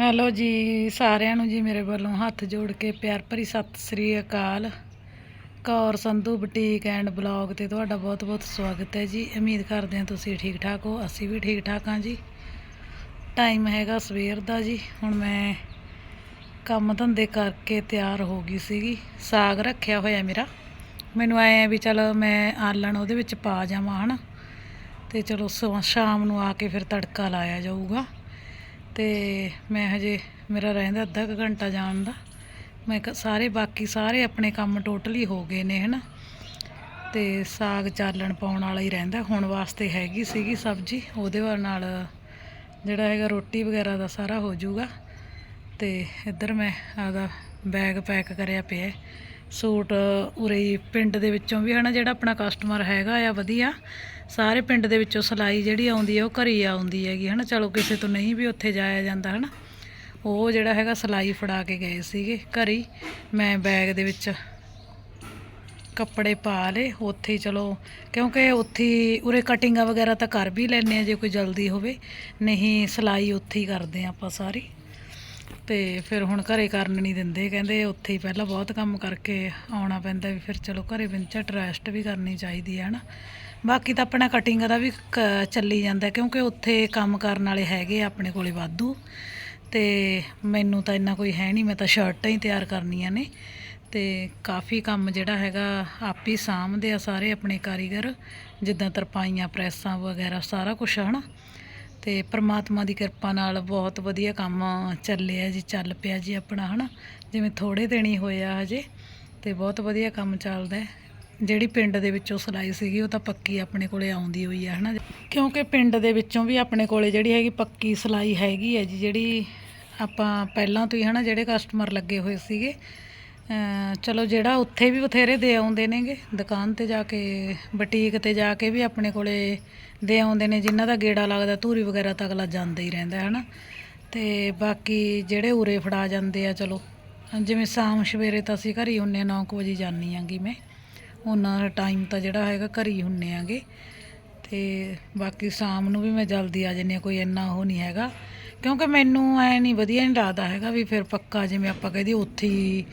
Hello ਜੀ, ਸਾਰਿਆਂ ਨੂੰ ਜੀ ਮੇਰੇ ਵੱਲੋਂ ਹੱਥ ਜੋੜ ਕੇ ਪਿਆਰ ਭਰੀ ਸਤਿ ਸ੍ਰੀ ਅਕਾਲ। Kaur Sandhu boutique and blog ਤੇ ਤੁਹਾਡਾ ਬਹੁਤ-ਬਹੁਤ ਸਵਾਗਤ ਹੈ ਜੀ। ਉਮੀਦ ਕਰਦੇ ਹਾਂ ਤੁਸੀਂ ਠੀਕ ਠਾਕ ਹੋ, ਅਸੀਂ ਵੀ ਠੀਕ ਠਾਕ ਹਾਂ ਜੀ। ਟਾਈਮ ਹੈਗਾ ਸਵੇਰ ਦਾ ਜੀ, ਹੁਣ ਮੈਂ ਕੰਮ ਧੰਦੇ ਕਰਕੇ ਤਿਆਰ ਹੋ ਗਈ ਸੀਗੀ। ਸਾਗ ਰੱਖਿਆ ਹੋਇਆ ਮੇਰਾ। ਮੈਨੂੰ ਐ ਵੀ ਚਲ ਮੈਂ ਆਲਣ ਉਹਦੇ ਵਿੱਚ ਪਾ ਜਾਵਾਂ ਹਨਾ। ਤੇ ਚਲੋ ਸਵਾ- ਸ਼ਾਮ ਨੂੰ ਆ ਕੇ ਫਿਰ ਤੜਕਾ ਲਾਇਆ ਜਾਊਗਾ। ਤੇ ਮੈਂ ਹਜੇ, ਮੇਰਾ ਰਹਿੰਦਾ ਅੱਧਾ ਕੁ ਘੰਟਾ ਜਾਣ ਦਾ। ਮੈਂ ਕਿਹਾ ਸਾਰੇ ਬਾਕੀ ਸਾਰੇ ਆਪਣੇ ਕੰਮ ਟੋਟਲੀ ਹੋ ਗਏ ਨੇ, ਹਨਾ। ਤੇ ਸਾਗ ਚਾਲਣ ਪਾਉਣ ਵਾਲਾ ਹੀ ਰਹਿੰਦਾ, ਹੁਣ ਵਾਸਤੇ ਹੈਗੀ ਸੀਗੀ ਸਬਜ਼ੀ, ਉਹਦੇ ਵਾ- ਨਾਲ ਜਿਹੜਾ ਹੈਗਾ ਰੋਟੀ ਵਗੈਰਾ ਦਾ ਸਾਰਾ ਹੋ ਜਾਊਗਾ। ਤੇ ਇੱਧਰ ਮੈਂ ਆਦਾ ਬੈਗ ਪੈਕ ਕਰਿਆ ਪਿਆ। ਸੂਟ ਉਰੇ ਪਿੰਡ ਦੇ ਵਿੱਚੋਂ ਵੀ ਹਨਾ ਜਿਹੜਾ ਆਪਣਾ ਕਸਟਮਰ ਹੈਗਾ ਆ, ਵਧੀਆ। ਸਾਰੇ ਪਿੰਡ ਦੇ ਵਿੱਚੋਂ ਸਿਲਾਈ ਜਿਹੜੀ ਆਉਂਦੀ ਹੈ ਉਹ ਘਰੀ ਆਉਂਦੀ ਹੈਗੀ ਹਨਾ। ਚਲੋ ਕਿਸੇ ਤੋਂ ਨਹੀਂ ਵੀ ਉੱਥੇ ਜਾਇਆ ਜਾਂਦਾ ਹਨਾ। ਉਹ ਜਿਹੜਾ ਹੈਗਾ ਸਿਲਾਈ ਫੜਾ ਕੇ ਗਏ ਸੀਗੇ ਘਰੀ। ਮੈਂ ਬੈਗ ਦੇ ਵਿੱਚ ਕੱਪੜੇ ਪਾ ਲਏ। ਉੱਥੇ ਹੀ ਚਲੋ, ਕਿਉਂਕਿ ਉੱਥੇ ਉਰੇ ਕਟਿੰਗਾਂ ਵਗੈਰਾ ਤਾਂ ਕਰ ਵੀ ਲੈਂਦੇ ਆ, ਜੇ ਕੋਈ ਜਲਦੀ ਹੋਵੇ। ਨਹੀਂ, ਸਿਲਾਈ ਉੱਥੇ ਹੀ ਕਰਦੇ ਆ ਆਪਾਂ ਸਾਰੀ। ਤੇ ਫਿਰ ਹੁਣ ਘਰੇ ਕਰਨ ਨਹੀਂ ਦਿੰਦੇ। ਕਹਿੰਦੇ ਉੱਥੇ ਹੀ ਪਹਿਲਾਂ ਬਹੁਤ ਕੰਮ ਕਰਕੇ ਆਉਣਾ ਪੈਂਦਾ ਵੀ ਫਿਰ ਚਲੋ ਘਰੇ ਵਿੰਚਟ ਟਰੈਸਟ ਵੀ ਕਰਨੀ ਚਾਹੀਦੀ ਹੈ ਨਾ ਬਾਕੀ ਤਾਂ ਆਪਣਾ ਕਟਿੰਗ ਦਾ ਵੀ ਕ- ਚੱਲੀ ਜਾਂਦਾ ਕਿਉਂਕਿ ਉੱਥੇ ਕੰਮ ਕਰਨ ਵਾਲੇ ਹੈਗੇ ਆ ਆਪਣੇ ਕੋਲੇ ਵਾਧੂ। ਤੇ ਮੈਨੂੰ ਤਾਂ ਇੰਨਾ ਕੋਈ ਹੈ ਨਹੀਂ, ਮੈਂ ਤਾਂ ਸ਼ਰਟਾਂ ਹੀ ਤਿਆਰ ਕਰਨੀਆਂ ਨੇ। ਤੇ ਕਾਫੀ ਕੰਮ ਜਿਹੜਾ ਹੈਗਾ ਆਪ ਹੀ ਸਾਂਭਦੇ ਆ ਸਾਰੇ ਆਪਣੇ ਕਾਰੀਗਰ, ਜਿੱਦਾਂ ਤਰਪਾਈਆਂ, ਪ੍ਰੈਸਾਂ ਵਗੈਰਾ ਸਾਰਾ ਕੁਝ ਹਨਾ। ਤੇ ਪ੍ਰਮਾਤਮਾ ਦੀ ਕਿਰਪਾ ਨਾਲ ਬਹੁਤ ਵਧੀਆ ਕੰਮ ਚੱਲਿਆ ਜੀ, ਚੱਲ ਪਿਆ ਜੀ ਆਪਣਾ, ਹਨਾ? ਜਿਵੇਂ ਥੋੜੇ ਦਿਨ ਹੀ ਹੋਏ ਆ ਹਜੇ, ਤੇ ਬਹੁਤ ਵਧੀਆ ਕੰਮ ਚੱਲਦਾ ਹੈ। ਜਿਹੜੀ ਪਿੰਡ ਦੇ ਵਿੱਚੋਂ ਸਿਲਾਈ ਸੀਗੀ, ਉਹ ਤਾਂ ਪੱਕੀ ਆਪਣੇ ਕੋਲੇ ਆਉਂਦੀ ਹੋਈ ਹੈ ਹਨਾ? ਕਿਉਂਕਿ ਪਿੰਡ ਦੇ ਵਿੱਚੋਂ ਵੀ ਆਪਣੇ ਕੋਲੇ ਜਿਹੜੀ ਹੈਗੀ ਪੱਕੀ ਸਿਲਾਈ ਹੈਗੀ ਹੈ ਜੀ, ਜਿਹੜੀ ਆਪਾਂ ਪਹਿਲਾਂ ਤੋਂ ਹੀ, ਹਨਾ, ਜਿਹੜੇ ਕਸਟਮਰ ਲੱਗੇ ਹੋਏ ਸੀਗੇ ਚਲੋ ਜਿਹੜਾ ਉੱਥੇ ਵੀ ਬਥੇਰੇ ਦੇ ਆਉਂਦੇ ਨੇਗੇ, ਦੁਕਾਨ ਤੇ ਜਾ ਕੇ, ਬੁਟੀਕ ਤੇ ਜਾ ਕੇ ਵੀ ਆਪਣੇ ਕੋਲੇ ਦੇ ਆਉਂਦੇ ਨੇ, ਜਿਨ੍ਹਾਂ ਦਾ ਗੇੜਾ ਲੱਗਦਾ, ਧੂਰੀ ਵਗੈਰਾ ਤਾਂ ਅਗਲਾ ਜਾਂਦਾ ਹੀ ਰਹਿੰਦਾ ਹੈ ਨਾ ਤੇ ਬਾਕੀ ਜਿਹੜੇ ਉਰੇ ਫੜਾ ਜਾਂਦੇ ਆ, ਚਲੋ। ਜਿਵੇਂ ਸ਼ਾਮ ਸਵੇਰੇ ਤਾਂ ਅਸੀਂ ਘਰ ਹੀ ਹੁੰਨੇ 9 ਵਜੇ ਜਾਂਦੀ ਆਂਗੀ ਮੈਂ। ਉਹਨਾਂ ਦਾ ਟਾਈਮ ਤਾਂ ਜਿਹੜਾ ਹੈਗਾ ਘਰ ਹੀ ਹੁੰਨੇ ਆਂਗੇ। ਤੇ ਬਾਕੀ ਸ਼ਾਮ ਨੂੰ ਵੀ ਮੈਂ ਜਲਦੀ ਆ ਜਾਂਦੀ ਹਾਂ ਕੋਈ ਇੰਨਾ ਉਹ ਨਹੀਂ ਹੈਗਾ। ਕਿਉਂਕਿ ਮੈਨੂੰ ਐ ਨਹੀਂ, ਵਧੀਆ ਨਹੀਂ ਲੱਗਦਾ ਹੈਗਾ ਵੀ ਫਿਰ ਪੱਕਾ, ਜਿਵੇਂ ਆਪਾਂ ਕਹਦੇ ਉੱਥੇ ਹੀ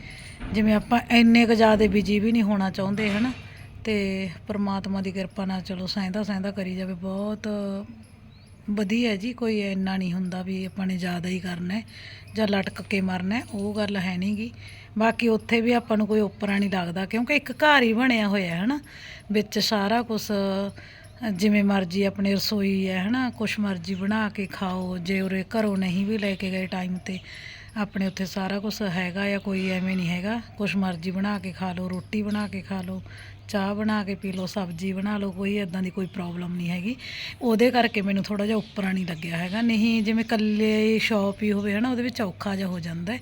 ਜਿਵੇਂ ਆਪਾਂ ਇੰਨੇ ਕੁ ਜ਼ਿਆਦਾ ਬਿਜ਼ੀ ਵੀ ਨਹੀਂ ਹੋਣਾ ਚਾਹੁੰਦੇ, ਹਨਾ? ਤੇ ਪ੍ਰਮਾਤਮਾ ਦੀ ਕਿਰਪਾ ਨਾਲ ਚਲੋ ਸਹਿੰਦਾ ਸਹਿੰਦਾ ਕਰੀ ਜਾਵੇ। ਬਹੁਤ ਵਧੀਆ ਜੀ, ਕੋਈ ਇੰਨਾ ਨਹੀਂ ਹੁੰਦਾ ਵੀ ਆਪਾਂ ਨੇ ਜ਼ਿਆਦਾ ਹੀ ਕਰਨਾ ਜਾਂ ਲਟਕ ਕੇ ਮਰਨਾ ਉਹ ਗੱਲ ਹੈ ਨਹੀਂਗੀ ਬਾਕੀ ਉੱਥੇ ਵੀ ਆਪਾਂ ਨੂੰ ਕੋਈ ਓਪਰਾ ਨਹੀਂ ਲੱਗਦਾ, ਕਿਉਂਕਿ ਇੱਕ ਘਰ ਹੀ ਬਣਿਆ ਹੋਇਆ ਹੈ ਨਾ ਵਿੱਚ ਸਾਰਾ ਕੁਝ ਜਿਵੇਂ ਮਰਜ਼ੀ ਆਪਣੇ ਰਸੋਈ ਹੈ, ਹਨਾ? ਕੁਛ ਮਰਜ਼ੀ ਬਣਾ ਕੇ ਖਾਓ, ਜੇ ਉਰੇ ਘਰੋਂ ਨਹੀਂ ਵੀ ਲੈ ਕੇ ਗਏ ਟਾਈਮ ਤੇ। ਆਪਣੇ ਉੱਥੇ ਸਾਰਾ ਕੁਝ ਹੈਗਾ ਆ, ਕੋਈ ਐਵੇਂ ਨਹੀਂ ਹੈਗਾ। ਕੁਛ ਮਰਜ਼ੀ ਬਣਾ ਕੇ ਖਾ ਲਓ, ਰੋਟੀ ਬਣਾ ਕੇ ਖਾ ਲਓ, ਚਾਹ ਬਣਾ ਕੇ ਪੀ ਲਓ, ਸਬਜ਼ੀ ਬਣਾ ਲਓ, ਕੋਈ ਇਦਾਂ ਦੀ ਕੋਈ ਪ੍ਰੋਬਲਮ ਨਹੀਂ ਹੈਗੀ। ਉਹਦੇ ਕਰਕੇ ਮੈਨੂੰ ਥੋੜਾ ਜਿਹਾ ਉੱਪਰਾਂ ਨਹੀਂ ਲੱਗਿਆ ਹੈਗਾ। ਨਹੀਂ, ਜਿਵੇਂ ਇਕੱਲੇ ਸ਼ੌਪ ਹੀ ਹੋਵੇ ਹਨਾ, ਉਹਦੇ ਵਿੱਚ ਔਖਾ ਜਿਹਾ ਹੋ ਜਾਂਦਾ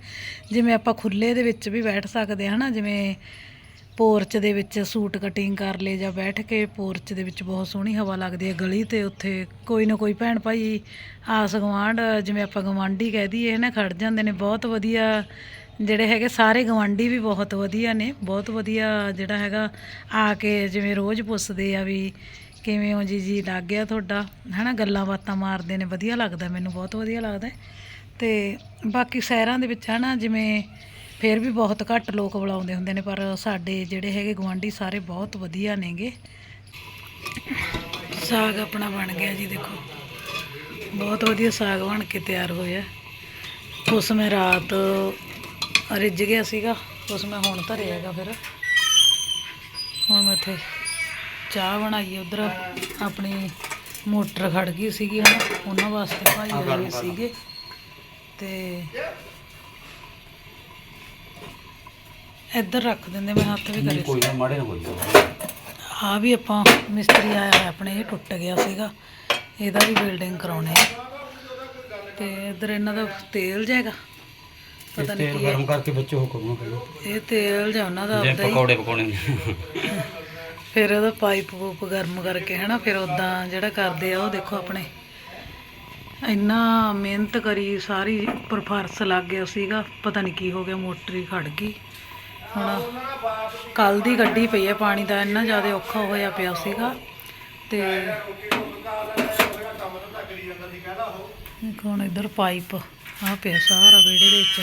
ਜਿਵੇਂ ਆਪਾਂ ਖੁੱਲੇ ਦੇ ਵਿੱਚ ਵੀ ਬੈਠ ਸਕਦੇ ਹਾਂ ਹਨਾ, ਜਿਵੇਂ ਪੋਰਚ ਦੇ ਵਿੱਚ ਸੂਟ ਕਟਿੰਗ ਕਰ ਲਏ ਜਾਂ ਬੈਠ ਕੇ ਪੋਰਚ ਦੇ ਵਿੱਚ ਬਹੁਤ ਸੋਹਣੀ ਹਵਾ ਲੱਗਦੀ ਹੈ ਗਲੀ ਤੇ ਉੱਥੇ ਕੋਈ ਨਾ ਕੋਈ ਭੈਣ ਭਾਈ ਆਸ ਗੁਆਂਢ, ਜਿਵੇਂ ਆਪਾਂ ਗਵਾਂਢੀ ਕਹਿ ਦਈਏ ਨਾ ਖੜ ਜਾਂਦੇ ਨੇ। ਬਹੁਤ ਵਧੀਆ ਜਿਹੜੇ ਹੈਗੇ, ਸਾਰੇ ਗਵਾਂਢੀ ਵੀ ਬਹੁਤ ਵਧੀਆ ਨੇ। ਬਹੁਤ ਵਧੀਆ ਜਿਹੜਾ ਹੈਗਾ, ਆ ਕੇ ਜਿਵੇਂ ਰੋਜ਼ ਪੁੱਛਦੇ ਆ ਵੀ ਕਿਵੇਂ ਹੋ ਜੀ ਜੀ ਲੱਗ ਗਿਆ ਤੁਹਾਡਾ? ਹਨਾ, ਗੱਲਾਂ ਬਾਤਾਂ ਮਾਰਦੇ ਨੇ। ਵਧੀਆ ਲੱਗਦਾ, ਮੈਨੂੰ ਬਹੁਤ ਵਧੀਆ ਲੱਗਦਾ। ਹੈ। ਤੇ ਬਾਕੀ ਸ਼ਹਿਰਾਂ ਦੇ ਵਿੱਚ, ਹਨਾ, ਜਿਵੇਂ ਫਿਰ ਵੀ ਬਹੁਤ ਘੱਟ ਲੋਕ ਬੁਲਾਉਂਦੇ ਹੁੰਦੇ ਨੇ, ਪਰ ਸਾਡੇ ਜਿਹੜੇ ਹੈਗੇ ਗਵਾਂਢੀ ਸਾਰੇ ਬਹੁਤ ਵਧੀਆ ਨੇਗੇ। ਸਾਗ ਆਪਣਾ ਬਣ ਗਿਆ ਜੀ, ਦੇਖੋ। ਬਹੁਤ ਵਧੀਆ ਸਾਗ ਬਣ ਕੇ ਤਿਆਰ ਹੋਇਆ। ਉਸ ਮੈਂ ਰਾਤ ਰਿੱਝ ਗਿਆ ਸੀਗਾ, ਉਸ ਮੈਂ ਹੁਣ ਧਰਿਆ ਹੈਗਾ ਫਿਰ। ਹੁਣ ਮੈਂ ਇੱਥੇ ਚਾਹ ਬਣਾਈ, ਉਧਰ ਆਪਣੀ ਮੋਟਰ ਖੜ ਗਈ ਸੀਗੀ, ਹਨਾ। ਉਹਨਾਂ ਵਾਸਤੇ ਭਾਈ ਆਏ ਸੀਗੇ। ਤੇ ਇੱਧਰ ਰੱਖ ਦਿੰਦੇ ਮੈਂ ਹੱਥ ਵੀ ਕਰੇ ਕੋਈ ਨਾ ਮਾੜੇ ਨਾ ਕੋਈ ਆ ਵੀ ਆਪਾਂ ਮਿਸਤਰੀ ਆਇਆ ਹੋਇਆ ਆਪਣੇ ਇਹ ਟੁੱਟ ਗਿਆ ਸੀਗਾ। ਇਹਦਾ ਵੀ ਬਿਲਡਿੰਗ ਕਰਾਉਣੇ ਆ। ਤੇ ਇੱਧਰ ਇਹਨਾਂ ਦਾ ਤੇਲ ਜਾਏਗਾ ਪਤਾ ਨਹੀਂ ਕੀ ਹੈ। ਗਰਮ ਕਰਕੇ ਬੱਚੇ ਹੋ ਪਹਿਲਾਂ ਇਹ ਤੇਲ ਜਾਂ ਉਹਨਾਂ ਦਾ ਜੇ ਆਪਦਾ ਹੀ। ਪਕੌੜੇ ਪਕਾਉਣੇ ਨੇ। ਫਿਰ ਉਹਦਾ ਪਾਈਪ ਪੂਪ ਗਰਮ ਕਰਕੇ ਹਨਾ ਫਿਰ ਉਦਾਂ ਜਿਹੜਾ ਕਰਦੇ ਆ ਉਹ ਦੇਖੋ ਆਪਣੇ। ਇੰਨਾ ਮਿਹਨਤ ਕਰੀ ਸਾਰੀ ਉੱਪਰ ਫਰਸ਼ ਲੱਗ ਗਿਆ ਸੀਗਾ। ਪਤਾ ਨਹੀਂ ਕੀ ਹੋ ਗਿਆ ਮੋਟਰ ਹੀ ਖੜ ਗਈ। ਹੁਣ ਕੱਲ ਦੀ ਗੱਡੀ ਪਈ ਹੈ ਪਾਣੀ ਦਾ ਇੰਨਾ ਜ਼ਿਆਦਾ ਔਖਾ ਹੋਇਆ ਪਿਆ ਸੀਗਾ ਤੇ ਹੁਣ ਇੱਧਰ ਪਾਈਪ ਆ ਪਿਆ ਸਾਰਾ ਵਿਹੜੇ ਦੇ ਵਿੱਚ।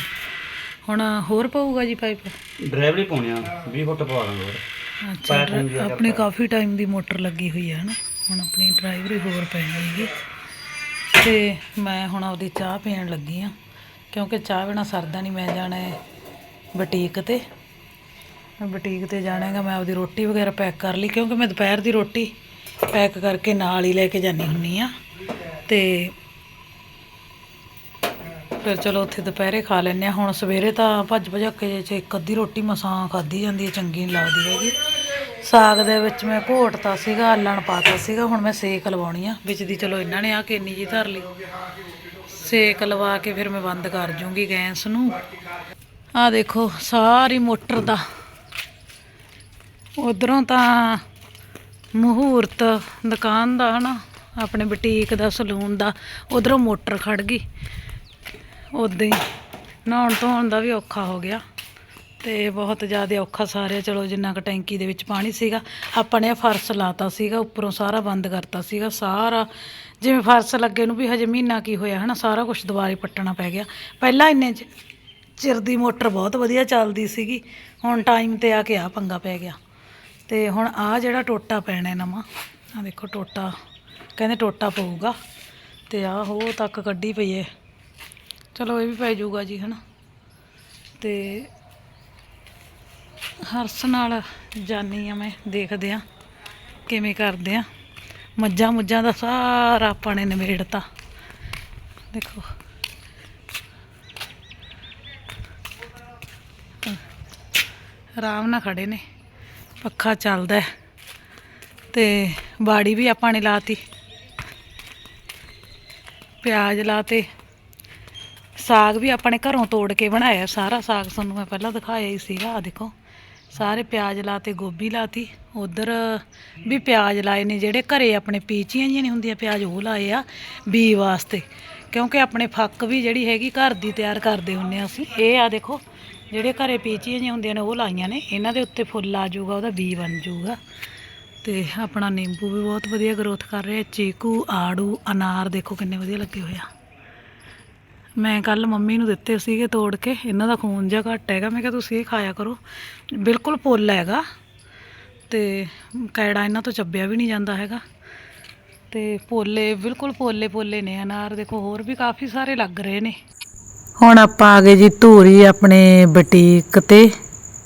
ਹੁਣ ਹੋਰ ਪਊਗਾ ਜੀ ਪਾਈਪ? ਡਰਾਈਵਰ ਹੀ ਪਾਉਣੇ ਆ 20 ਫੁੱਟ ਪਵਾ ਦਾਂਗੇ ਹੋਰ। ਅੱਛਾ ਆਪਣੀ ਕਾਫੀ ਟਾਈਮ ਦੀ ਮੋਟਰ ਲੱਗੀ ਹੋਈ ਹੈ ਹਨਾ ਹੁਣ ਆਪਣੀ ਡਰਾਈਵਰੀ ਹੋਰ ਪੈਣੀ ਹੈਗੀ ਤੇ ਮੈਂ ਹੁਣ ਆਪਦੀ ਚਾਹ ਪੀਣ ਲੱਗੀ ਆ ਕਿਉਂਕਿ ਚਾਹ ਬਿਨਾ ਸਰਦਾ ਨਹੀਂ ਮੈਂ ਜਾਣਾ ਹੈ ਬੁਟੀਕ ਤੇ। ਮੈਂ ਬੁਟੀਕ ਤੇ ਜਾਣਾਗਾ ਮੈਂ ਆਪਦੀ ਰੋਟੀ ਵਗੈਰਾ ਪੈਕ ਕਰ ਲਈ, ਕਿਉਂਕਿ ਮੈਂ ਦੁਪਹਿਰ ਦੀ ਰੋਟੀ ਪੈਕ ਕਰਕੇ ਨਾਲ ਹੀ ਲੈ ਕੇ ਜਾਨੀ ਹੁੰਨੀ ਆ ਤੇ ਫਿਰ ਚਲੋ ਉੱਥੇ ਦੁਪਹਿਰੇ ਖਾ ਲੈਂਦੇ ਆ ਹੁਣ ਸਵੇਰੇ ਤਾਂ ਭੱਜ ਭਜੱਕੇ ਜਿਹੇ ਚ ਇੱਕ ਅੱਧੀ ਰੋਟੀ ਮਸਾਂ ਖਾਧੀ ਜਾਂਦੀ ਹੈ, ਚੰਗੀ ਨਹੀਂ ਲੱਗਦੀ ਹੈਗੀ। ਸਾਗ ਦੇ ਵਿੱਚ ਮੈਂ ਘੋਟਤਾ ਸੀਗਾ, ਆਲਣ ਪਾਤਾ ਸੀਗਾ, ਹੁਣ ਮੈਂ ਸੇਕ ਲਵਾਉਣੀ ਆ। ਵਿੱਚ ਦੀ ਚਲੋ ਇਹਨਾਂ ਨੇ ਆ ਕੇ ਇੰਨੀ ਜੀ ਧਰ ਲਈ। ਸੇਕ ਲਵਾ ਕੇ ਫਿਰ ਮੈਂ ਬੰਦ ਕਰ ਜੂੰਗੀ ਗੈਸ ਨੂੰ। ਆ ਦੇਖੋ, ਸਾਰੀ ਮੋਟਰ ਦਾ ਉਧਰੋਂ ਤਾਂ ਮਹੂਰਤ, ਦੁਕਾਨ ਦਾ ਹਨਾ, ਆਪਣੇ ਬੁਟੀਕ ਦਾ, ਸਲੂਨ ਦਾ, ਉਧਰੋਂ ਮੋਟਰ ਖੜ ਗਈ। ਉਦਾਂ ਹੀ ਨਹਾਉਣ ਧੋਣ ਦਾ ਵੀ ਔਖਾ ਹੋ ਗਿਆ। ਤੇ ਬਹੁਤ ਜ਼ਿਆਦਾ ਔਖਾ ਸਾਰਿਆ, ਚਲੋ ਜਿੰਨਾ ਕੁ ਟੈਂਕੀ ਦੇ ਵਿੱਚ ਪਾਣੀ ਸੀਗਾ, ਆਪਾਂ ਨੇ ਫਰਸ਼ ਲਾਤਾ ਸੀਗਾ, ਉੱਪਰੋਂ ਸਾਰਾ ਬੰਦ ਕਰਤਾ ਸੀਗਾ, ਸਾਰਾ। ਜਿਵੇਂ ਫਰਸ਼ ਲੱਗੇ ਨੂੰ ਵੀ ਹਜੇ ਮਹੀਨਾ ਕੀ ਹੋਇਆ ਹਨਾ, ਸਾਰਾ ਕੁਝ ਦੁਬਾਰੇ ਪੱਟਣਾ ਪੈ ਗਿਆ। ਪਹਿਲਾਂ ਇੰਨੇ ਚ- ਚਿਰ ਦੀ ਮੋਟਰ ਬਹੁਤ ਵਧੀਆ ਚੱਲਦੀ ਸੀਗੀ, ਹੁਣ ਟਾਈਮ ਤੇ ਆ ਕੇ ਆ ਪੰਗਾ ਪੈ ਗਿਆ। ਤੇ ਹੁਣ ਆ ਜਿਹੜਾ ਟੋਟਾ ਪੈਣਾ ਨਵਾਂ ਆ ਦੇਖੋ ਟੋਟਾ, ਕਹਿੰਦੇ ਟੋਟਾ ਪਊਗਾ, ਤੇ ਆ ਹੋ ਤੱਕ ਕੱਢੀ ਪਈ ਏ। ਚਲੋ ਇਹ ਵੀ ਪੈ ਜਾਊਗਾ ਜੀ, ਹਨਾ। ਤੇ ਹਰਸ ਨਾਲ ਜਾਨੀ ਆ ਮੈਂ, ਦੇਖਦੇ ਆ ਕਿਵੇਂ ਕਰਦੇ ਆ। ਮੱਝਾਂ ਮੁੱਝਾਂ ਦਾ ਸਾਰਾ ਆਪਾਂ ਨੇ ਨਿਬੇੜਤਾ। ਦੇਖੋ। ਆਰਾਮ ਨਾਲ ਖੜੇ ਨੇ। ਪੱਖਾ ਚੱਲਦਾ ਹੈ ਤੇ ਬਾੜੀ ਵੀ ਆਪਾਂ ਨੇ ਲਾਤੀ। ਪਿਆਜ਼ ਲਾਤੇ। ਸਾਗ ਵੀ ਆਪਣੇ ਘਰੋਂ ਤੋੜ ਕੇ ਬਣਾਇਆ ਸਾਰਾ ਸਾਗ ਤੁਹਾਨੂੰ ਮੈਂ ਪਹਿਲਾਂ ਦਿਖਾਇਆ ਹੀ ਸੀਗਾ ਆ ਦੇਖੋ। ਸਾਰੇ ਪਿਆਜ਼ ਲਾਤੇ, ਗੋਭੀ ਲਾਤੀ। ਉਧਰ ਵੀ ਪਿਆਜ਼ ਲਾਏ ਨੇ ਜਿਹੜੇ ਘਰੇ ਆਪਣੇ ਪੀਚੀਆਂ ਜਿਹੀਆਂ ਨਹੀਂ ਹੁੰਦੀਆਂ, ਪਿਆਜ਼ ਉਹ ਲਾਏ ਆ ਬੀ ਵਾਸਤੇ। ਕਿਉਂਕਿ ਆਪਣੇ ਫੱਕ ਵੀ ਜਿਹੜੀ ਹੈਗੀ ਘਰ ਦੀ ਤਿਆਰ ਕਰਦੇ ਹੁੰਨੇ ਆ ਅਸੀਂ। ਇਹ ਆ ਦੇਖੋ ਜਿਹੜੇ ਘਰੇ ਪੀਚੀਆਂ ਜਿਹੀਆਂ ਹੁੰਦੀਆਂ ਨੇ ਉਹ ਲਾਈਆਂ ਨੇ। ਇਹਨਾਂ ਦੇ ਉੱਤੇ ਫੁੱਲ ਆ ਜਾਊਗਾ, ਉਹਦਾ ਬੀ ਬਣ ਜਾਊਗਾ। ਤੇ ਆਪਣਾ ਨਿੰਬੂ ਵੀ ਬਹੁਤ ਵਧੀਆ ਗਰੋਥ ਕਰ ਰਿਹਾ ਚੀਕੂ, ਆੜੂ, ਅਨਾਰ ਦੇਖੋ ਕਿੰਨੇ ਵਧੀਆ ਲੱਗੇ ਹੋਏ ਆ। ਮੈਂ ਕੱਲ ਮੰਮੀ ਨੂੰ ਦਿੱਤੇ ਸੀਗੇ ਤੋੜ ਕੇ। ਇਹਨਾਂ ਦਾ ਖੂਨ ਜਿਹਾ ਘੱਟ ਹੈਗਾ। ਮੈਂ ਕਿਹਾ ਤੁਸੀਂ ਇਹ ਖਾਇਆ ਕਰੋ। ਬਿਲਕੁਲ ਪੁੱਲ ਹੈਗਾ। ਤੇ ਕੈੜਾ ਇਹਨਾਂ ਤੋਂ ਚੱਬਿਆ ਵੀ ਨਹੀਂ ਜਾਂਦਾ ਹੈਗਾ। ਤੇ ਪੋਲੇ ਬਿਲਕੁਲ ਪੋਲੇ ਪੋਲੇ ਨੇ। ਅਨਾਰ ਦੇਖੋ ਹੋਰ ਵੀ ਕਾਫੀ ਸਾਰੇ ਲੱਗ ਰਹੇ ਨੇ। ਹੁਣ ਆਪਾਂ ਆ ਗਏ ਜੀ ਧੂਰੀ ਆਪਣੇ ਬੁਟੀਕ ਤੇ।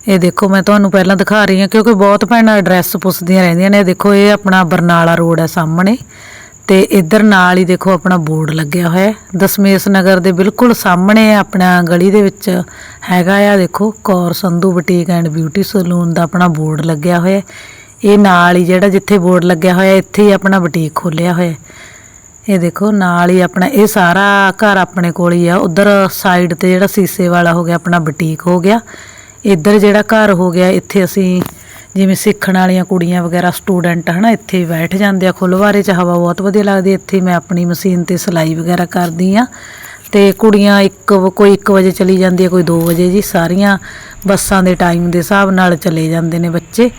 ਇਹ ਦੇਖੋ ਮੈਂ ਤੁਹਾਨੂੰ ਪਹਿਲਾਂ ਦਿਖਾ ਰਹੀ ਹਾਂ ਕਿਉਂਕਿ ਬਹੁਤ ਭੈਣਾਂ ਐਡਰੈਸ ਪੁੱਛਦੀਆਂ ਰਹਿੰਦੀਆਂ ਨੇ। ਦੇਖੋ, ਇਹ ਆਪਣਾ ਬਰਨਾਲਾ ਰੋਡ ਹੈ ਸਾਹਮਣੇ। ਤੇ ਇੱਧਰ ਨਾਲ ਹੀ ਦੇਖੋ ਆਪਣਾ ਬੋਰਡ ਲੱਗਿਆ ਹੋਇਆ ਦਸਮੇਸ਼ ਨਗਰ ਦੇ ਬਿਲਕੁਲ ਸਾਹਮਣੇ ਆਪਣਾ ਗਲੀ ਦੇ ਵਿੱਚ ਹੈਗਾ ਆ। ਦੇਖੋ, Kaur Sandhu boutique and beauty salon ਦਾ ਆਪਣਾ ਬੋਰਡ ਲੱਗਿਆ ਹੋਇਆ ਇਹ ਨਾਲ ਹੀ ਜਿਹੜਾ ਜਿੱਥੇ ਬੋਰਡ ਲੱਗਿਆ ਹੋਇਆ, ਇੱਥੇ ਹੀ ਆਪਣਾ ਬੁਟੀਕ ਖੋਲਿਆ ਹੋਇਆ ਇਹ ਦੇਖੋ, ਨਾਲ ਹੀ ਆਪਣਾ, ਇਹ ਸਾਰਾ ਘਰ ਆਪਣੇ ਕੋਲ ਹੀ ਆ। ਉਧਰ ਸਾਈਡ ਤੇ ਜਿਹੜਾ ਸੀਸੇ ਵਾਲਾ ਹੋ ਗਿਆ, ਆਪਣਾ ਬੁਟੀਕ ਹੋ ਗਿਆ। ਇੱਧਰ ਜਿਹੜਾ ਘਰ ਹੋ ਗਿਆ, ਇੱਥੇ ਅਸੀਂ ਜਿਵੇਂ ਸਿੱਖਣ ਵਾਲੀਆਂ ਕੁੜੀਆਂ ਵਗੈਰਾ ਸਟੂਡੈਂਟ ਹਨਾ, ਇੱਥੇ ਬੈਠ ਜਾਂਦੇ ਆ। ਖੁੱਲਵਾਰੇ ਚ ਹਵਾ ਬਹੁਤ ਵਧੀਆ ਲੱਗਦੀ ਇੱਥੇ ਮੈਂ ਆਪਣੀ ਮਸ਼ੀਨ ਤੇ ਸਿਲਾਈ ਵਗੈਰਾ ਕਰਦੀ ਆ। ਤੇ ਕੁੜੀਆਂ ਇੱਕ ਕੋਈ 1 ਵਜੇ ਚਲੀ ਜਾਂਦੀ ਹੈ ਕੋਈ 2 ਵਜੇ ਜੀ। ਸਾਰੀਆਂ ਬੱਸਾਂ ਦੇ ਟਾਈਮ ਦੇ ਹਿਸਾਬ ਨਾਲ ਚਲੇ ਜਾਂਦੇ ਨੇ ਬੱਚੇ।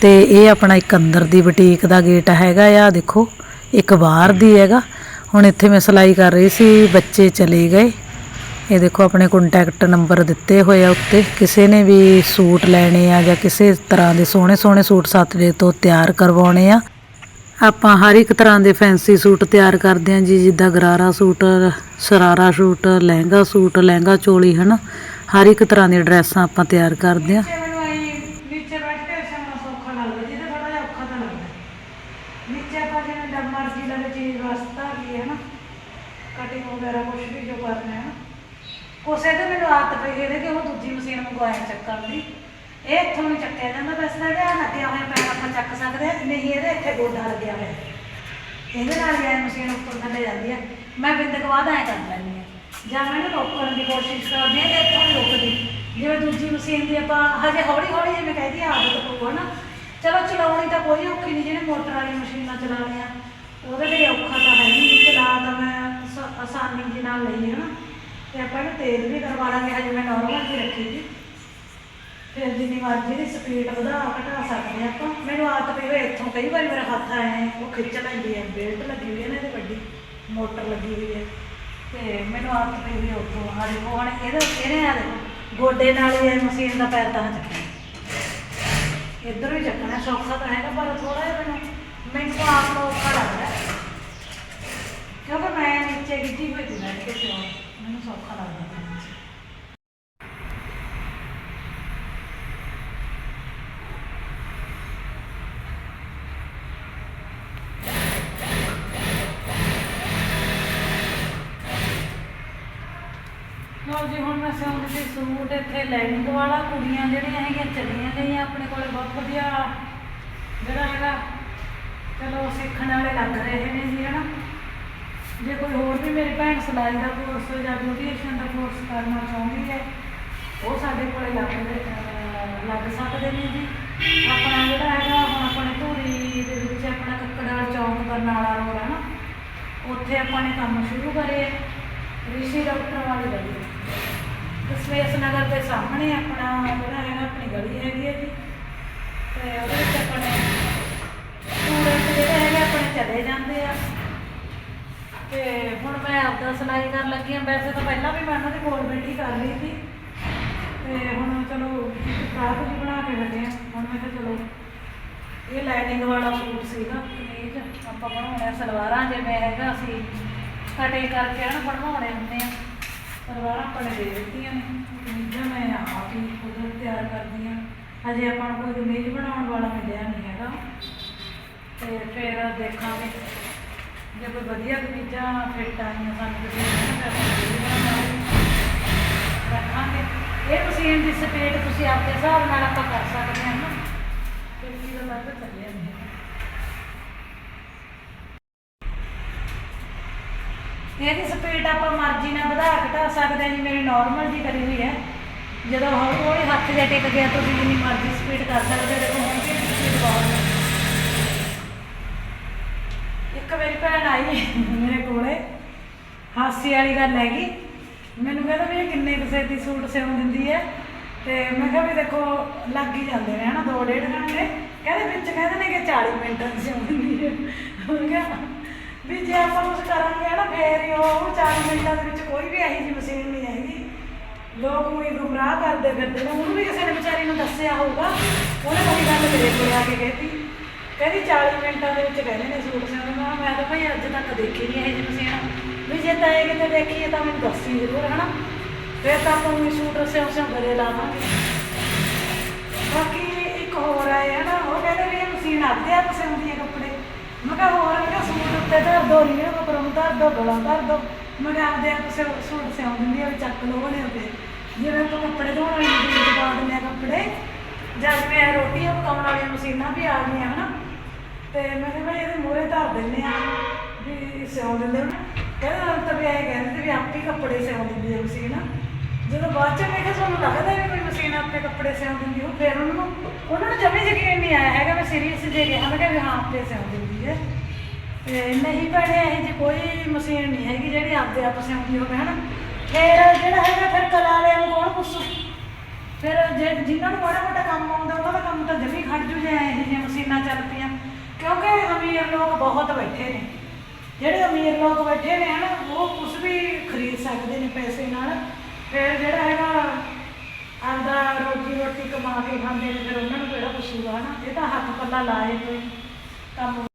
ਤੇ ਇਹ ਆਪਣਾ ਇੱਕ ਅੰਦਰ ਦੀ ਬੁਟੀਕ ਦਾ ਗੇਟ ਹੈਗਾ ਆ, ਦੇਖੋ। ਇੱਕ ਬਾਹਰ ਦੀ ਹੈਗਾ। ਹੁਣ ਇੱਥੇ ਮੈਂ ਸਿਲਾਈ ਕਰ ਰਹੀ ਸੀ, ਬੱਚੇ ਚਲੇ ਗਏ। ਇਹ ਦੇਖੋ ਆਪਣੇ ਕੰਟੈਕਟ ਨੰਬਰ ਦਿੱਤੇ ਹੋਏ ਆ ਉੱਤੇ। ਕਿਸੇ ਨੇ ਵੀ ਸੂਟ ਲੈਣੇ ਆ ਜਾਂ ਕਿਸੇ ਤਰ੍ਹਾਂ ਦੇ ਸੋਹਣੇ ਸੋਹਣੇ ਸੂਟ ਸੱਤਰੇ ਤੋਂ ਤਿਆਰ ਕਰਵਾਉਣੇ ਆ। ਆਪਾਂ ਹਰ ਇੱਕ ਤਰ੍ਹਾਂ ਦੇ ਫੈਂਸੀ ਸੂਟ ਤਿਆਰ ਕਰਦੇ ਹਾਂ ਜੀ, ਜਿੱਦਾਂ gharara suit, sharara suit, lehenga suit, lehenga choli, ਹਨਾ? ਹਰ ਇੱਕ ਤਰ੍ਹਾਂ ਦੀਆਂ ਡਰੈਸਾਂ ਆਪਾਂ ਤਿਆਰ ਕਰਦੇ ਹਾਂ ਨੀਚੇ ਬੈਠ ਕੇ ਸੌਖਾ ਲੱਗਦਾ, ਜਿਹਦੇ ਥੋੜਾ ਜਿਹਾ ਔਖਾ ਤਾਂ ਲੱਗਦਾ। ਨੀਚੇ ਆਪਾਂ ਜਿਵੇਂ ਜਦ ਮਰਜ਼ੀ ਲਵੇ ਚੀਜ਼ ਵਾਸਤਾ ਵੀ ਹੈ ਨਾ ਕਟਿੰਗ ਵਗੈਰਾ ਕੁਝ ਵੀ ਜੋ ਕਰਨਾ ਹੈ ਨਾ ਕੋਸੇ ਤੇ ਮੈਨੂੰ ਆਦਤ ਪਈ ਇਹਦੇ ਕਿ ਉਹ ਦੂਜੀ ਮਸ਼ੀਨ ਮੰਗਵਾਇਆ ਚੱਕਣ ਦੀ। ਇਹ ਇੱਥੋਂ ਨਹੀਂ ਚੱਕਿਆ ਜਾਂਦਾ, ਵੈਸੇ ਤਾਂ ਇਹਦੇ ਲੱਗਿਆ ਹੋਇਆ ਪੈਰ ਆਪਾਂ ਚੱਕ ਸਕਦੇ ਹਾਂ, ਨਹੀਂ, ਇਹਦੇ ਇੱਥੇ ਗੋਡਾ ਲੱਗਿਆ ਹੋਇਆ। ਇਹਦੇ ਨਾਲ ਹੀ ਇਹ ਮਸ਼ੀਨ ਉੱਪਰ ਥੱਲੇ ਜਾਂਦੀ ਹੈ ਮੈਂ ਬਿੰਦ ਬਾਅਦ ਐ ਕਰ ਲੈਂਦੀ ਹਾਂ ਜਾਂ ਮੈਂ ਇਹਨੂੰ ਰੋਕਣ ਦੀ ਕੋਸ਼ਿਸ਼ ਕਰਦੀ ਹਾਂ ਤੇ ਇੱਥੋਂ ਨਹੀਂ ਰੁਕਦੀ। ਜਿਵੇਂ ਦੂਜੀ ਮਸ਼ੀਨ ਦੀ ਆਪਾਂ, ਹਜੇ ਹੌਲੀ ਹੌਲੀ ਜਿਵੇਂ ਕਹਿੰਦੀ ਆ ਆਦਤ ਪਊ ਨਾ ਚਲੋ ਚਲਾਉਣੀ ਤਾਂ ਕੋਈ ਔਖੀ ਨਹੀਂ ਜਿਹੜੇ ਮੋਟਰ ਵਾਲੀ ਮਸ਼ੀਨਾਂ ਚਲਾਉਣੀਆਂ ਉਹਦੇ ਲਈ ਔਖਾ ਤਾਂ ਹੈ ਨਹੀਂ ਚਲਾ ਤਾਂ ਮੈਂ ਆਸਾ- ਆਸਾਨੀ ਦੇ ਨਾਲ ਲਈ ਹੈ ਨਾ। ਤੇ ਆਪਾਂ ਇਹਨੂੰ ਤੇਜ਼ ਵੀ ਕਰਵਾ ਲਾਂਗੇ, ਹਜੇ ਮੈਂ ਨਾਰਮਲ ਹੀ ਰੱਖੀ ਸੀ। ਫਿਰ ਜਿੰਨੀ ਮਰਜ਼ੀ ਦੀ ਸਪੀਡ ਵਧਾ, ਘਟਾ ਸਕਦੇ ਹਾਂ ਆਪਾਂ। ਮੈਨੂੰ ਆਦਤ ਪਈ ਹੋਈ ਇੱਥੋਂ, ਕਈ ਵਾਰੀ ਮੇਰਾ ਹੱਥ ਆਏ ਉਹ ਖਿੱਚ ਲੈਂਦੀ ਹੈ ਬੈਲਟ ਲੱਗੀ ਹੋਈ ਹੈ ਨਾ ਇਹਦੇ ਵੱਡੀ, ਮੋਟਰ ਲੱਗੀ ਹੋਈ ਹੈ ਤੇ ਮੈਨੂੰ ਆਦਤ ਪਈ ਹੋਈ ਉੱਥੋਂ, ਹਜੇ ਉਹ ਹੁਣ ਇਹਦੇ, ਇਹਨੇ ਆ ਦੇਖੋ, ਗੋਡੇ ਨਾਲ ਹੀ ਇਹ ਮਸ਼ੀਨ ਦਾ ਪੈਰ ਤਾਂ ਚੱਕਣਾ ਇੱਧਰ ਵੀ ਚੱਕਣਾ, ਸੌਖਾ ਤਾਂ ਹੈਗਾ, ਪਰ ਥੋੜਾ ਜਿਹਾ ਮੈਨੂੰ ਮੈਨੂੰ ਆਪ ਨੂੰ ਔਖਾ ਲੱਗਦਾ। ਕਿਉਂਕਿ ਮੈਂ ਨੀਚੇ ਗਿੱਟੀ ਹੋਈ ਸੀ ਬੈਠ ਕੇ ਸਿਉਣ ਮੈਨੂੰ ਸੌਖਾ ਲੱਗਦਾ ਹੈ ਨੀਚੇ। ਲਓ ਜੀ, ਹੁਣ ਮੈਂ ਸਿਉਂਦੀ ਸੀ ਸੂਟ, ਇੱਥੇ ਲੈਨਿੰਗ ਵਾਲਾ, ਕੁੜੀਆਂ ਜਿਹੜੀਆਂ ਹੈਗੀਆਂ ਚੱਲੀਆਂ ਗਈਆਂ, ਆਪਣੇ ਕੋਲੇ ਬਹੁਤ ਵਧੀਆ ਜਿਹੜਾ ਹੈਗਾ, ਚਲੋ ਸਿੱਖਣ ਵਾਲੇ ਲੱਗ ਰਹੇ ਨੇ ਜੀ, ਹਨਾ? ਜੇ ਕੋਈ ਹੋਰ ਵੀ ਮੇਰੀ ਭੈਣ ਸਿਲਾਈ ਦਾ ਕੋਰਸ ਜਾਂ ਬਿਊਟੀਸ਼ੀਅਨ ਦਾ ਕੋਰਸ ਕਰਨਾ ਚਾਹੁੰਦੀ ਹੈ, ਉਹ ਸਾਡੇ ਕੋਲੇ ਲੱਗ ਅਹ, ਲੱਗ ਸਕਦੇ ਨੇ ਜੀ। ਆਪਣਾ ਜਿਹੜਾ ਹੈਗਾ, ਹੁਣ ਆਪਣੇ ਧੂਰੀ ਦੇ ਵਿੱਚ ਆਪਣਾ ਕੱਕੜਾ ਚੌਂਕ ਬਰਨਾਲਾ ਰੋਡ ਹੈ ਨਾ ਉੱਥੇ ਆਪਾਂ ਨੇ ਕੰਮ ਸ਼ੁਰੂ ਕਰੇ ਹੈ। ਰਿਸ਼ੀ ਡਾਕਟਰ ਵਾਲੀ ਗਲੀ ਦਸਵੇਸ ਨਗਰ ਦੇ ਸਾਹਮਣੇ ਆਪਣਾ, ਜਿਹੜਾ ਹੈਗਾ, ਆਪਣੀ ਗਲੀ ਹੈਗੀ ਹੈ ਜੀ। ਤੇ ਉਹਦੇ ਵਿੱਚ ਆਪਣੇ ਸਟੂਡੈਂਟ ਜਿਹੜੇ ਹੈਗੇ, ਆਪਣੇ ਚਲੇ ਜਾਂਦੇ ਆ। ਤੇ ਹੁਣ ਮੈਂ ਆਪਦਾ ਸਿਲਾਈ ਕਰਨ ਲੱਗੀ ਹਾਂ। ਵੈਸੇ ਤਾਂ ਪਹਿਲਾਂ ਵੀ ਮੈਂ ਉਹਨਾਂ ਦੇ ਕੋਲ ਬੈਠੀ ਕਰ ਰਹੀ ਸੀ। ਤੇ ਹੁਣ ਚਲੋ ਕਾਹ ਜੀ ਬਣਾ ਕੇ ਹਟੇ ਆ ਹੁਣ ਮੈਂ ਕਿਹਾ ਚਲੋ, ਇਹ ਲਾਈਨਿੰਗ ਵਾਲਾ ਸੂਟ ਸੀਗਾ, ਕਮੀਜ਼ ਆਪਾਂ ਬਣਾਉਣਾ ਸਲਵਾਰਾਂ ਜਿਵੇਂ ਹੈਗਾ, ਅਸੀਂ ਕਟਿੰਗ ਕਰਕੇ ਨਾ ਬਣਵਾਉਣੇ ਹੁੰਦੇ ਆ। ਸਲਵਾਰਾਂ ਆਪਾਂ ਨੇ ਦੇ ਦਿੱਤੀਆਂ ਨੇ। ਕਮੀਜ਼ਾਂ ਮੈਂ ਆਪ ਹੀ ਖੁਦ ਤਿਆਰ ਕਰਦੀ ਆ ਹਜੇ ਆਪਾਂ ਨੂੰ ਕੋਈ ਕਮੀਜ਼ ਬਣਾਉਣ ਵਾਲਾ ਮਿਲਿਆ ਨਹੀਂ ਹੈਗਾ। ਤੇ ਫਿਰ ਦੇਖਾਂਗੇ। ਜੇ ਕੋਈ ਵਧੀਆ ਕਮੀਜ਼ਾਂ ਫਿੱਟ ਆਈਆਂ ਸਾਨੂੰ ਤੇ ਫਿਰ ਰੱਖਾਂਗੇ। ਇਹ ਮਸ਼ੀਨ ਦੀ ਸਪੀਡ ਤੁਸੀਂ ਆਪਦੇ ਹਿਸਾਬ ਨਾਲ ਆਪਾਂ ਕਰ ਸਕਦੇ ਹਾਂ ਨਾ। ਫਿਰ ਕੀ ਦਾ ਲੱਗ ਚੱਲਿਆ ਨਹੀਂ। ਇਹਦੀ ਸਪੀਡ ਆਪਾਂ ਮਰਜ਼ੀ ਨਾਲ ਵਧਾ ਘਟਾ ਸਕਦੇ ਹਾਂ ਜੀ ਮੇਰੀ ਨਾਰਮਲ ਜੀ ਕਰੀ ਹੋਈ ਹੈ। ਜਦੋਂ ਹੌਲੀ ਹੌਲੀ ਹੱਥ ਜੇ ਟਿਕ ਗਿਆ ਤੁਸੀਂ ਜਿੰਨੀ ਮਰਜ਼ੀ ਸਪੀਡ ਕਰ ਸਕਦੇ ਹੋ, ਦੇਖੋ ਹੁਣ ਵੀ ਸਪੀਡ ਬਹੁਤ ਹੈ। ਇੱਕ ਮੇਰੀ ਭੈਣ ਆਈ ਮੇਰੇ ਕੋਲੇ, ਹਾਸੀ ਵਾਲੀ ਗੱਲ ਹੈਗੀ। ਮੈਨੂੰ ਕਹਿੰਦਾ ਵੀ ਇਹ ਕਿੰਨੇ ਕਿਸੇ ਦੀ ਸੂਟ ਸਿਉਂ ਦਿੰਦੀ ਹੈ। ਤੇ ਮੈਂ ਕਿਹਾ ਵੀ ਦੇਖੋ, ਲੱਗ ਹੀ ਜਾਂਦੇ ਨੇ, ਹਨਾ, ਦੋ ਡੇਢ ਘੰਟੇ। ਕਹਿੰਦੇ ਵਿੱਚ ਕਹਿੰਦੇ ਨੇ ਕਿ 40 ਮਿੰਟ ਦੀ ਸਿਉਂ ਦਿੰਦੀ ਹੈ। ਮੈਂ ਕਿਹਾ ਵੀ ਜੇ ਆਪਾਂ ਕੁਝ ਕਰਾਂਗੇ ਨਾ ਫੇਰ ਹੀ ਉਹ 40 ਮਿੰਟਾਂ ਦੇ ਵਿੱਚ ਕੋਈ ਵੀ ਇਹੋ ਜਿਹੀ ਮਸ਼ੀਨ ਨਹੀਂ ਹੈਗੀ। ਲੋਕ ਉਹੀ ਗੁੰਮਰਾਹ ਕਰਦੇ ਫਿਰਦੇ ਨੇ, ਉਹਨੂੰ ਵੀ ਕਿਸੇ ਨੇ ਵਿਚਾਰੀ ਨੂੰ ਦੱਸਿਆ ਹੋਊਗਾ, ਉਹਨੇ ਕੋਈ ਗੱਲ ਮੇਰੇ ਕੋਲ ਆ ਕੇ ਕਹਿਤੀ। ਕਹਿੰਦੀ 40 ਮਿੰਟਾਂ ਦੇ ਵਿੱਚ ਕਹਿੰਦੇ ਨੇ ਸੂਟ ਸਿਉਣ ਦਾ ਮੈਂ ਤਾਂ ਭਾਈ ਅੱਜ ਤੱਕ ਦੇਖੀ ਨਹੀਂ ਇਹ ਜਿਹੀ ਮਸ਼ੀਨ ਵੀ ਜੇ ਤਾਂ ਇਹ ਕਿਤੇ ਦੇਖੀਏ ਤਾਂ ਮੈਨੂੰ ਦੱਸੀ ਜ਼ਰੂਰ, ਹਨਾ। ਫਿਰ ਤਾਂ ਆਪਾਂ ਨੂੰ ਸੂਟ ਸਿਉਂ ਸਿਉਂ ਕਰੇ ਲਾਵਾਂਗੇ। ਬਾਕੀ ਇੱਕ ਹੋਰ ਆਏ ਹੈ ਨਾ, ਉਹ ਕਹਿੰਦੇ ਵੀ ਇਹ ਮਸ਼ੀਨ ਆਪਦੇ ਆਪ ਸਿਉਂਦੀ ਹੈ ਕੱਪੜੇ। ਮੈਂ ਕਿਹਾ ਹੋਰ ਮੈਂ ਕਿਹਾ ਸੂਟ ਉੱਤੇ ਧਰ ਦੋ ਰੀਆਂ ਕੱਪੜੋਂ ਧਰ ਦੋ, ਗਲਾ ਧਰ ਦੋ। ਮੈਂ ਕਿਹਾ ਆਪਦੇ ਆਪ ਸਿਉ- ਸੂਟ ਸਿਉਂ ਦਿੰਦੀ ਹੈ ਵੀ ਚੱਕ ਲਓ ਬਣੇ ਉੱਤੇ। ਜਿਵੇਂ ਆਪਾਂ ਕੱਪੜੇ ਧੋਣ ਵਾਲੀ ਮਸ਼ੀਨ 'ਚ ਪਾ ਦਿੰਦੇ ਆ ਕੱਪੜੇ। ਜਦ ਮੈਂ ਰੋਟੀਆਂ ਪਕਾਉਣ ਵਾਲੀਆਂ ਮਸ਼ੀਨਾਂ ਵੀ ਆ ਗਈਆਂ, ਹਨਾ। ਤੇ ਮੈਂ ਕਿਹਾ ਭਾਈ ਇਹਦੇ ਮੂਹਰੇ ਧਰ ਦਿੰਦੇ ਆ ਵੀ ਸਿਉਂ ਦਿੰਦੇ ਨੇ ਕਹਿੰਦਾ ਤਾਂ ਵੀ ਆਏ ਕਹਿੰਦੇ ਤੇ ਵੀ ਆਪੇ ਕੱਪੜੇ ਸਿਉਂ ਦਿੰਦੀ ਹੈ ਮਸ਼ੀਨ। ਜਦੋਂ ਬਾਅਦ ਚ ਮੈਂ ਕਿਹਾ ਤੁਹਾਨੂੰ ਲੱਗਦਾ ਵੀ ਕੋਈ ਮਸ਼ੀਨ ਆਪਣੇ ਕੱਪੜੇ ਸਿਉਂ ਦਿੰਦੀ ਹੋ ਫਿਰ ਉਹਨਾਂ ਨੂੰ ਉਹਨਾਂ ਨੂੰ ਜਮੇ ਯਕੀਨ ਨਹੀਂ ਆਇਆ ਹੈਗਾ, ਮੈਂ ਸੀਰੀਅਸ ਜੇ ਕਿਹਾ, ਮੈਂ ਕਿਹਾ ਵੀ ਹਾਂ, ਆਪੇ ਸਿਉਂ ਦਿੰਦੀ। ਹੈ। ਤੇ ਨਹੀਂ ਭੈਣੇ, ਇਹ ਜੀ ਕੋਈ ਮਸ਼ੀਨ ਨਹੀਂ ਹੈਗੀ ਜਿਹੜੀ ਆਪਦੇ ਆਪ ਸਿਉਂਦੀ ਹੋਵੇ, ਹਨਾ। ਫਿਰ ਜਿਹੜਾ ਹੈਗਾ, ਫਿਰ ਕਲਾ ਵਾਲਿਆਂ ਨੂੰ ਕੌਣ ਪੁੱਛੂ? ਫਿਰ ਜੇ ਜਿਨ੍ਹਾਂ ਨੂੰ ਮਾੜਾ ਮੋਟਾ ਕੰਮ ਆਉਂਦਾ, ਉਹਨਾਂ ਦਾ ਕੰਮ ਤਾਂ ਜਮੀ ਖੜ ਜੂ ਜੇ ਇਹੋ ਜਿਹੀਆਂ ਮਸ਼ੀਨਾਂ ਚੱਲ ਪਈਆਂ। ਕਿਉਂਕਿ ਅਮੀਰ ਲੋਕ ਬਹੁਤ ਬੈਠੇ ਨੇ। ਜਿਹੜੇ ਅਮੀਰ ਲੋਕ ਬੈਠੇ ਨੇ, ਹਨਾ, ਉਹ ਕੁਝ ਵੀ ਖਰੀਦ ਸਕਦੇ ਨੇ ਪੈਸੇ ਨਾਲ। ਫਿਰ ਜਿਹੜਾ ਹੈਗਾ, ਆਪਦਾ ਰੋਜੀ ਰੋਟੀ ਕਮਾ ਕੇ ਖਾਂਦੇ ਨੇ, ਫਿਰ ਉਹਨਾਂ ਨੂੰ ਕਿਹੜਾ ਪੁੱਛੂਗਾ, ਹਨਾ। ਇਹ ਤਾਂ ਹੱਥ ਪੱਲਾ ਲਾਏ ਕੋਈ ਕੰਮ